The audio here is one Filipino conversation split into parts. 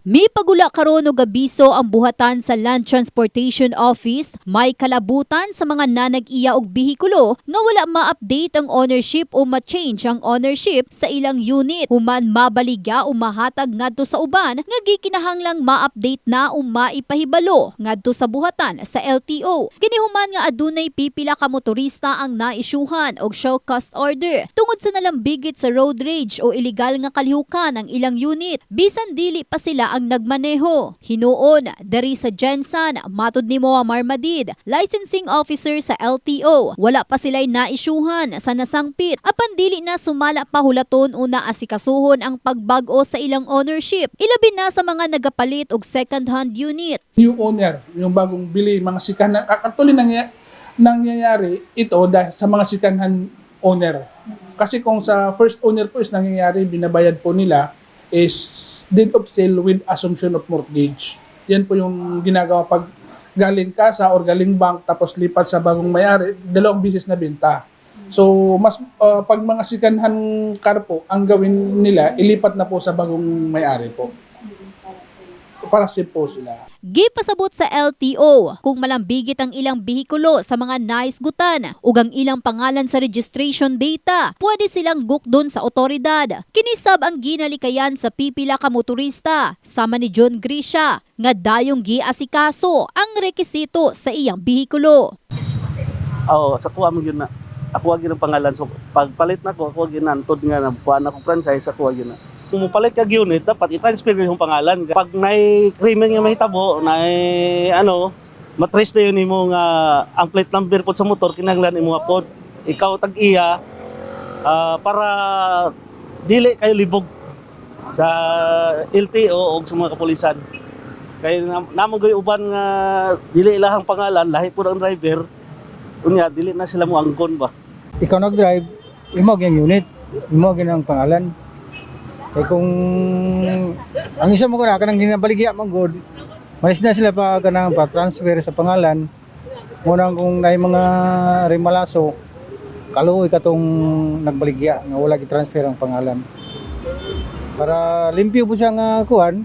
Mi pagula karon og abiso ang buhatan sa Land Transportation Office. May kalabutan sa mga nanag-iya og bihikulo nga wala ma-update ang ownership o ma-change ang ownership sa ilang unit. Human mabaligya o mahatag ngadto sa uban nga gikinahanglang ma-update na o maipahibalo ngadto sa buhatan sa LTO. Kini human nga adunay pipila ka motorista ang naisyuhan og show cause order tungod sa nalambigit sa road rage o illegal nga kalihukan ang ilang unit. Bisan dili pa sila ang nagmaneho. Hinuon diri sa Jensan matud ni Moa Marmadid, licensing officer sa LTO. Wala pa sila'y naisyuhan sa nasangpit apan dili na sumala pa hulaton una asikasuhon ang pagbag-o sa ilang ownership. Ilabi na sa mga nagapalit og second-hand unit. new owner, yung bagong bili, mga sikan na, actually nangyayari, nangyayari ito dahil sa mga sikanhan owner. Kasi kung sa first owner po is nangyayari, binabayad po nila is deed of sale with assumption of mortgage. Yan po yung ginagawa pag galing kasa or galing bank tapos lipat sa bagong may-ari, dalawang bisis na benta. So, mas uh, pag mga sikanhan car po, ang gawin nila, ilipat na po sa bagong may-ari po. Para safe po sila. Gipasabot sa LTO kung malambigit ang ilang bihikulo sa mga naisgutan ug ang ilang pangalan sa registration data, pwede silang gukdon sa otoridad. Kinisab ang ginalikayan sa pipila ka motorista sama ni John Grisha nga dayong giasikaso ang rekisito sa iyang bihikulo. Oo, sa kuha mo yun na. Ako wag yun ang pangalan. So, pagpalit na ko, ako wag yun na. Antod nga na, kuha na ko franchise, ako wag yun na. Kung palit ka unit, dapat i-transfer yung pangalan. Pag may krimen nga mahitabo, na ano, matrace na yun mo nga ang plate number po sa motor, kinahanglan mo po. Ikaw tag-iya, ah, para dili kayo libog sa LTO o sa mga kapulisan. Kaya nam- namo gay uban nga dili ilahang pangalan, lahi po ng driver. Unya, dili na sila mo angkon ba? ikaw nag-drive, imo yung unit, imo ang pangalan. Kaya kung ang isa mo ko na kanang ginabaligya mo good, malis na sila pa kanang pa-transfer sa pangalan. Muna kung na mga remalaso, kaluoy ka tong nagbaligya nga wala gi-transfer ang pangalan. Para limpyo po siya nga kuhan,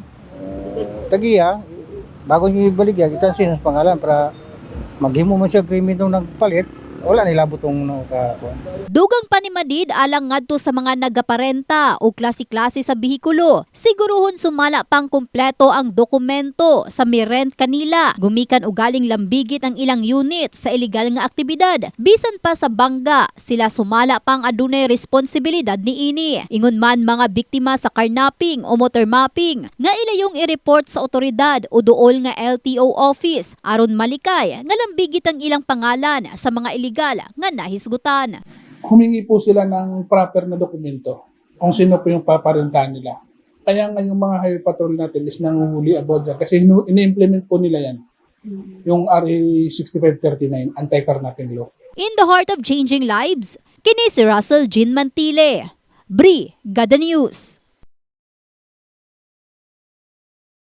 tagiya, bago niya ibaligya, gi-transfer sa pangalan para maghimo man siya agreement nung nagpalit, wala nila butong no ka. Dugang pa ni Madid alang ngadto sa mga nagaparenta o klase-klase sa bihikulo. Siguruhon sumala pang kumpleto ang dokumento sa mirent kanila. Gumikan og galing lambigit ang ilang unit sa ilegal nga aktibidad. Bisan pa sa bangga, sila sumala pang adunay responsibilidad ni ini. Ingon man mga biktima sa carnapping o motor mapping nga ilayong i-report sa otoridad o duol nga LTO office aron malikay nga lambigit ang ilang pangalan sa mga ilegal nga nahisgutan. humingi po sila ng proper na dokumento kung sino po yung paparentahan nila. Kaya nga yung mga highway patrol natin is nanguhuli about dyan kasi ini-implement po nila yan. Yung RA 6539, anti-carnapping law. In the heart of changing lives, kini si Russell Jean Mantile. Bri, Gada News.